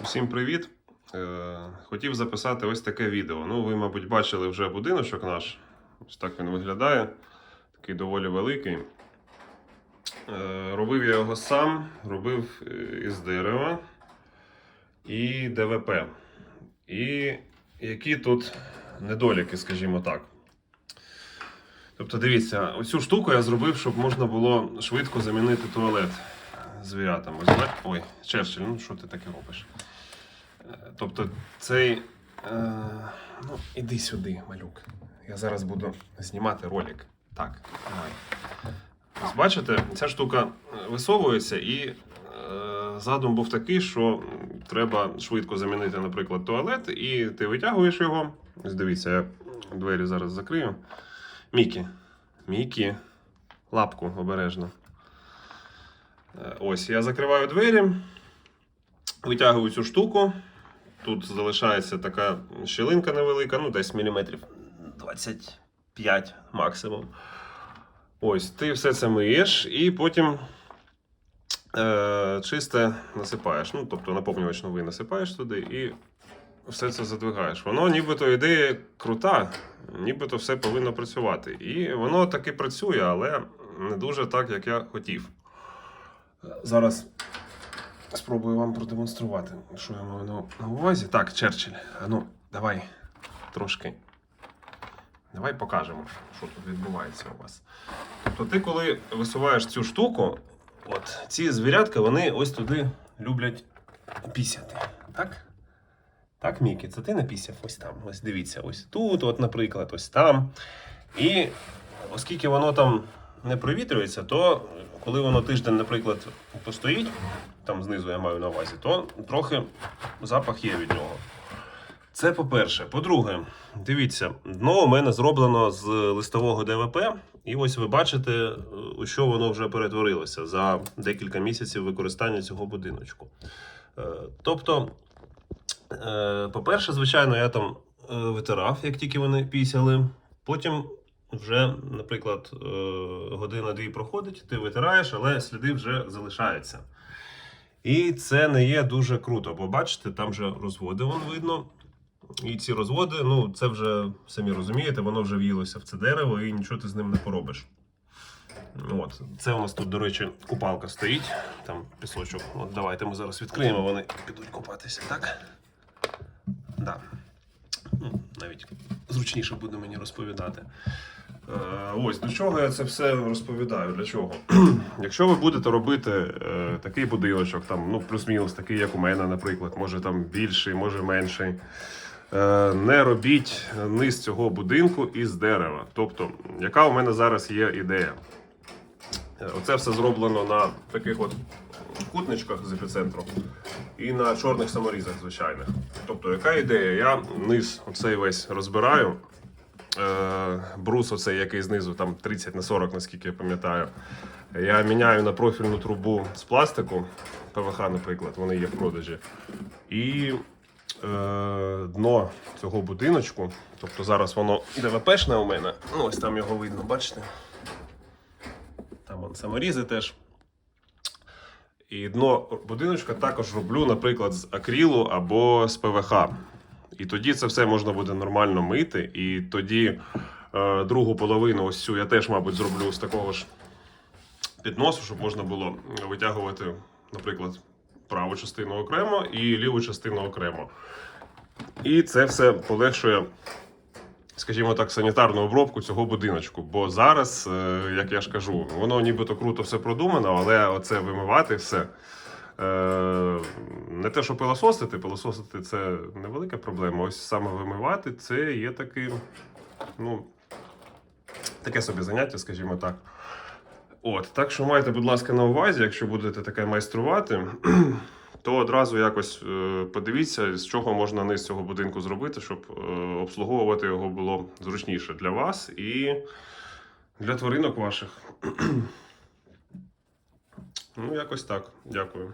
Усім привіт! Е, Хотів записати ось таке відео. Ну, ви, мабуть, бачили вже будиночок наш. Ось так він виглядає. Такий доволі великий. Е, Робив я його сам, робив е, із дерева і ДВП. І які тут недоліки, скажімо так. Тобто, дивіться, оцю штуку я зробив, щоб можна було швидко замінити туалет звірятам. Ось бач- Ой, Черчилль, ну що ти таке робиш? Е, Тобто цей. Е, ну, іди сюди, малюк. Я зараз буду знімати ролик. Так, давай. Ось бачите, ця штука е, висовується і е, задум був такий, що треба швидко замінити, наприклад, туалет, і ти витягуєш його. Ось дивіться, я двері зараз закрию. Мікі. Мікі. Лапку обережно. Е, Ось, я закриваю двері, витягую цю штуку. Тут залишається така щілинка невелика, ну десь міліметрів 25 максимум. Ось, ти все це миєш і потім е, чисте насипаєш. Ну, тобто наповнювач новий насипаєш туди і все це задвигаєш. Воно нібито ідея крута, нібито все повинно працювати. І воно таки працює, але не дуже так, як я хотів. Зараз спробую вам продемонструвати, що я маю на- увазі. Так, Черчилль, а ну, давай трошки. Давай покажемо, що тут відбувається у вас. Тобто, ти, коли висуваєш цю штуку, от ці звірятка, вони ось туди люблять пісяти. Так? Так, Мікі, це ти напісяв ось там. Ось дивіться, ось тут, от, наприклад, ось там. І оскільки воно там не провітрюється, то коли воно тиждень, наприклад, постоїть, там знизу я маю на увазі, то трохи запах є від нього. Це по-перше. По-друге, дивіться, дно у мене зроблено з листового ДВП, і ось ви бачите, у що воно вже перетворилося за декілька місяців використання цього будиночку. Е, Тобто, е, по-перше, звичайно, я там е, витирав, як тільки вони пісяли. Потім вже, наприклад, е, година-дві проходить, ти витираєш, але сліди вже залишаються. І це не є дуже круто, бо бачите, там вже розводи вон видно. І ці розводи, ну це вже самі розумієте, воно вже в'їлося в це дерево і нічого ти з ним не поробиш. От, це у нас тут, до речі, купалка стоїть, там пісочок. От давайте ми зараз відкриємо, вони підуть купатися, так? Да. Ну, навіть зручніше буде мені розповідати. Е, ось до чого я це все розповідаю. Для чого? Якщо ви будете робити е, такий будиночок, там, ну, плюс-мінус такий, як у мене, наприклад, може там більший, може менший. Е, не робіть низ цього будинку із дерева. Тобто, яка у мене зараз є ідея? Е, Оце все зроблено на таких от кутничках з епіцентру і на чорних саморізах звичайних. Тобто, яка ідея? Я низ оцей весь розбираю. Е, брус, оцей, який знизу, там 30 на 40, наскільки я пам'ятаю. Я міняю на профільну трубу з пластику, ПВХ, наприклад, вони є в продажі. І е, дно цього будиночку, тобто зараз воно ДВПшне у мене, ну ось там його видно, бачите? Там вон саморізи теж. І дно будиночка також роблю, наприклад, з акрилу або з ПВХ. І тоді це все можна буде нормально мити. І тоді е, другу половину, ось цю я теж, мабуть, зроблю з такого ж підносу, щоб можна було витягувати, наприклад, праву частину окремо і ліву частину окремо. І це все полегшує, скажімо так, санітарну обробку цього будиночку. Бо зараз, е, як я ж кажу, воно нібито круто все продумано, але оце вимивати все. Е, не те, що пилососити, пилососити це невелика проблема. Ось саме вимивати це є таки, ну, таке собі заняття, скажімо так. От, так що майте, будь ласка, на увазі, якщо будете таке майструвати, то одразу якось е, подивіться, з чого можна низ цього будинку зробити, щоб е, обслуговувати його було зручніше для вас і для тваринок ваших. ну, якось так. Дякую.